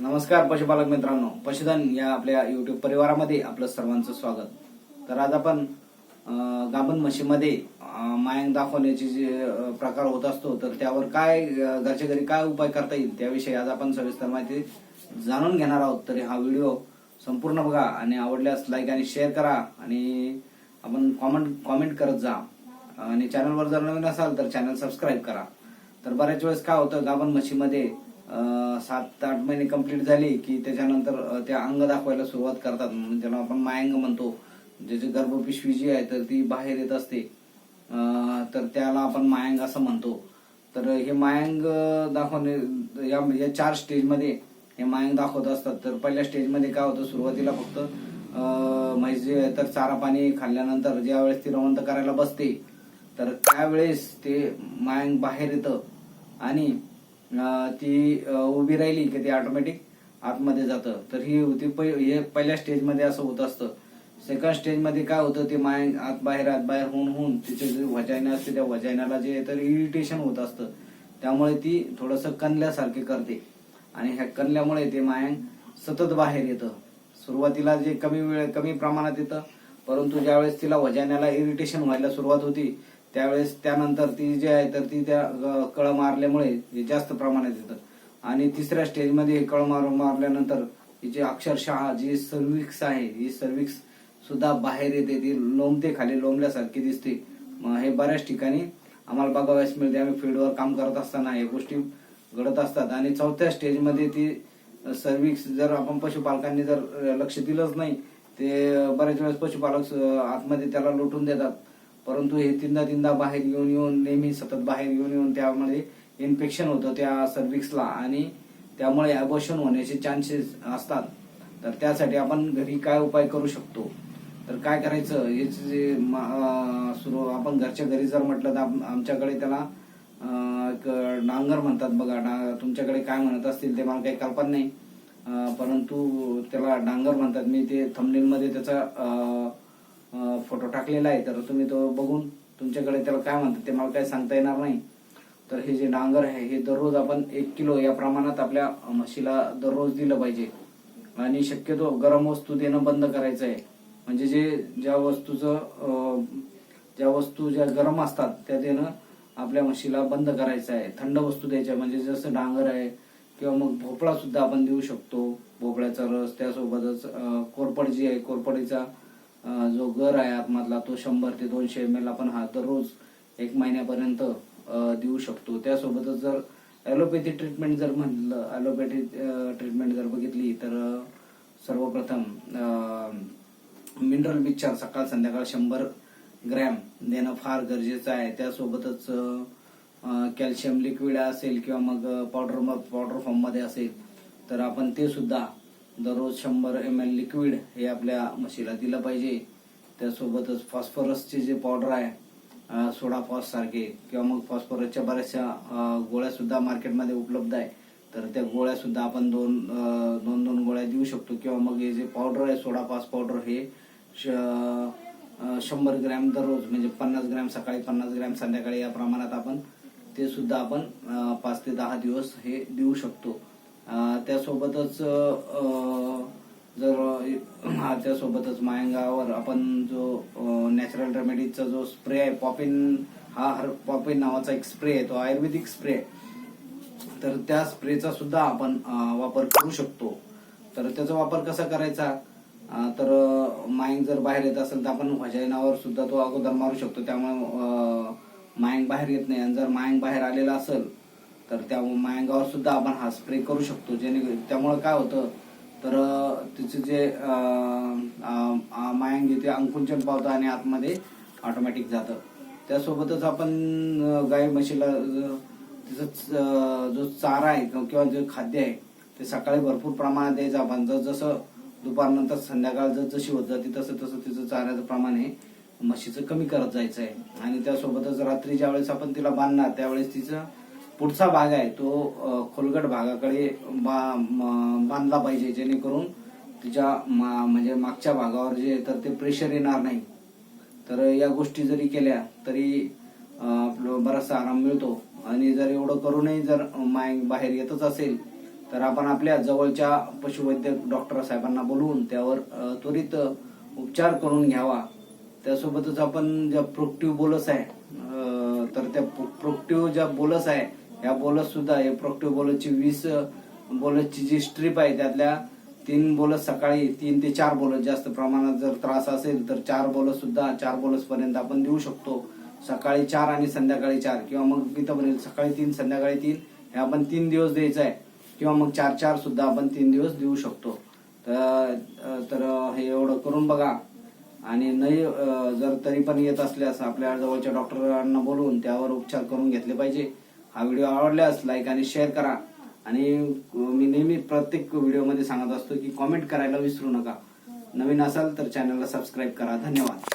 नमस्कार पशुपालक मित्रांनो. पशुधन या आपल्या युट्यूब परिवारामध्ये आपलं सर्वांचं स्वागत. तर आज आपण गाभण म्हशीमध्ये अं, दाखवण्याचे जे प्रकार होत असतो तर त्यावर काय घरच्या घरी काय उपाय करता येईल त्याविषयी आज आपण सविस्तर माहिती जाणून घेणार आहोत. तरी हा व्हिडिओ संपूर्ण बघा आणि आवडल्यास लाईक आणि शेअर करा आणि आपण कॉमेंट कॉमेंट करत जा. आणि चॅनलवर जर नवीन असाल तर चॅनल सबस्क्राईब करा. तर बऱ्याच वेळेस काय होतं गाभण म्हशीमध्ये सात आठ महिने कंप्लीट झाली की त्याच्यानंतर त्या अंग दाखवायला सुरुवात करतात. ज्याला आपण मायंग म्हणतो. ज्याची गर्भपिशवी जी आहे तर ती बाहेर येत असते. तर त्याला आपण मायंग असं म्हणतो. तर हे मायंग दाखवणे या या चार स्टेजमध्ये हे मायंग दाखवत असतात. तर पहिल्या स्टेजमध्ये काय होतं? सुरुवातीला फक्त म्हणजे म्हैस आहे तर चारा पाणी खाल्ल्यानंतर ज्या वेळेस ती रवंत करायला बसते तर त्यावेळेस ते मायंग बाहेर येतं. आणि ती उभी राहिली की ती ऑटोमॅटिक आतमध्ये जातं. तर ही होती हे पहिल्या स्टेजमध्ये असं होत असतं. सेकंड स्टेजमध्ये काय होतं ते माय आत बाहेर आत बाहेर होऊन होऊन तिचे जे वजायना असते त्या वजायनाला जे तर इरिटेशन होत असतं. त्यामुळे ती थोडंसं कणल्यासारखे करते. आणि ह्या कणल्यामुळे ते मायांग सतत बाहेर येतं. सुरुवातीला जे कमी वेळ कमी प्रमाणात येतं परंतु ज्यावेळेस तिला वजाण्याला इरिटेशन व्हायला सुरुवात होती त्यावेळेस त्यानंतर ती जी आहे तर ती त्या कळ मारल्यामुळे हे जास्त प्रमाणात येतं. आणि तिसऱ्या स्टेजमध्ये कळ मार मारल्यानंतर हिची अक्षरशः जी सर्विक्स आहे ही सर्विक्स सुद्धा बाहेर येते ती लोंबते खाली लोंबल्यासारखी दिसते. मग हे बऱ्याच ठिकाणी आम्हाला बघावयास मिळते. आम्ही फील्डवर काम करत असताना या गोष्टी घडत असतात. आणि चौथ्या स्टेजमध्ये ती सर्विक्स जर आपण पशुपालकांनी जर लक्ष दिलंच नाही ते बऱ्याच वेळेस पशुपालक आतमध्ये त्याला लुटून देतात. परंतु हे तीनदा तीनदा बाहेर येऊन येऊन नेहमी सतत बाहेर येऊन येऊन त्यामध्ये इन्फेक्शन होतं त्या सर्विक्सला आणि त्यामुळे अबॉर्शन होण्याचे चान्सेस असतात. तर त्यासाठी आपण घरी काय उपाय करू शकतो? तर काय करायचं? हेच जे सुरू आपण घरच्या घरी जर म्हटलं तर आमच्याकडे त्याला एक डांगर म्हणतात बघा. डा- तुमच्याकडे काय म्हणत असतील ते मला काही कल्पना नाही. परंतु त्याला डांगर म्हणतात. मी ते थंबनेल मध्ये त्याचा फोटो टाकलेला आहे. तर तुम्ही तो बघून तुमच्याकडे त्याला काय म्हणतात ते मला काही सांगता येणार नाही. तर हे जे डांगर आहे हे दररोज आपण एक किलो या प्रमाणात आपल्या म्हशीला दररोज दिलं पाहिजे. आणि शक्यतो गरम वस्तू देणं बंद करायचं आहे. म्हणजे जे ज्या वस्तूचं ज्या वस्तू ज्या गरम असतात त्या देणं आपल्या म्हशीला बंद करायचं आहे. थंड वस्तू द्यायच्या म्हणजे जसं डांगर आहे किंवा मग भोपळा सुद्धा आपण देऊ शकतो. भोपळ्याचा रस त्यासोबतच कोरपड जी आहे कोरपडीचा जो घर आहे आतमधला तो शंभर ते दोनशे एम एल आपण हा दररोज एक महिन्यापर्यंत देऊ शकतो. त्यासोबतच जर ॲलोपॅथी ट्रीटमेंट जर म्हणलं ॲलोपॅथी ट्रीटमेंट जर बघितली तर सर्वप्रथम मिनरल मिक्सर सकाळ संध्याकाळ शंभर ग्रॅम देणं फार गरजेचं आहे. त्यासोबतच कॅल्शियम लिक्विड असेल किंवा मग पावडर पावडर फॉर्ममध्ये असेल तर आपण ते सुद्धा दररोज शंभर एम एल लिक्विड हे आपल्या म्हशीला दिलं पाहिजे. त्यासोबतच फॉस्फरसचे जे पावडर आहे सोडा फॉस सारखे किंवा मग फॉस्फरसच्या बऱ्याचशा गोळ्या सुद्धा मार्केटमध्ये उपलब्ध आहे. तर त्या गोळ्या सुद्धा आपण दोन दोन दोन गोळ्या देऊ शकतो. किंवा मग हे जे पावडर आहे सोडा फॉस पावडर हे श- शंभर ग्रॅम दररोज म्हणजे पन्नास ग्रॅम सकाळी पन्नास ग्रॅम संध्याकाळी या प्रमाणात आपण ते सुद्धा आपण पाच ते दहा दिवस हे देऊ शकतो. त्यासोबतच जर त्यासोबतच मायंगावर आपण जो नॅचरल रेमेडीजचा जो स्प्रे आहे पॉपिन हा हर पॉपिन नावाचा एक स्प्रे आहे तो आयुर्वेदिक स्प्रे आहे. तर त्या स्प्रेचा सुद्धा आपण वापर करू शकतो. तर त्याचा वापर कसा करायचा? तर माईंग जर बाहेर येत असेल तर आपण व्हजायनावर सुद्धा तो अगोदर मारू शकतो. त्यामुळे मायंग बाहेर येत नाही. आणि जर मायंग बाहेर आलेला असेल तर त्या मायंगावर सुद्धा आपण हा स्प्रे करू शकतो. जेणे त्यामुळे काय होतं तर तिचं जे मायंग ते अंकुंचन पावतं आणि आतमध्ये ऑटोमॅटिक जातं. त्यासोबतच आपण गाई म्हशीला तिचा तिचं जो चारा आहे किंवा जे खाद्य आहे ते सकाळी भरपूर प्रमाणात द्यायचं आपण. जर जसं दुपारनंतर संध्याकाळ जर जशी होत जाते तसं तसं तिचं चाऱ्याचं प्रमाण हे म्हशीचं कमी करत जायचं आहे. आणि त्यासोबतच रात्री ज्यावेळेस आपण तिला बांधणार त्यावेळेस तिचं पुढचा भाग आहे तो खोलगट भागाकडे बा- बांधला पाहिजे जेणेकरून तिच्या मा- म्हणजे मागच्या भागावर जे तर ते प्रेशर येणार नाही. तर या गोष्टी जरी केल्या तरी आपलं बराचसा आराम मिळतो. आणि जर एवढं करूनही जर माय बाहेर येतच असेल तर आपण आपल्या जवळच्या पशुवैद्यक डॉक्टर साहेबांना बोलवून त्यावर त्वरित उपचार करून घ्यावा. त्यासोबतच आपण ज्या प्रोक्टिव्ह बोलस आहे तर त्या प्रोक्टिव्ह ज्या बोलस आहे या बोलस सुद्धा हे प्रोक्टो बोलसची वीस बॉलरची जी स्ट्रीप आहे त्यातल्या तीन बॉलर सकाळी तीन ते चार बॉलर जास्त प्रमाणात जर त्रास असेल तर चार बोलस सुद्धा चार बोलस पर्यंत आपण देऊ शकतो. सकाळी चार आणि संध्याकाळी चार किंवा मग किती बनेल सकाळी तीन संध्याकाळी तीन हे आपण तीन दिवस द्यायचं आहे. किंवा मग चार चार सुद्धा आपण तीन दिवस देऊ शकतो. तर तर हे एवढं करून बघा. आणि नाही जर तरी पण येत असल्यास आपल्या जवळच्या डॉक्टरांना बोलवून त्यावर उपचार करून घेतले पाहिजे. हा व्हिडिओ आवडल्यास लाईक आणि शेअर करा. आणि मी नेहमी प्रत्येक व्हिडिओमध्ये सांगत असतो की कॉमेंट करायला विसरू नका. नवीन असाल तर चॅनलला सबस्क्राईब करा. धन्यवाद.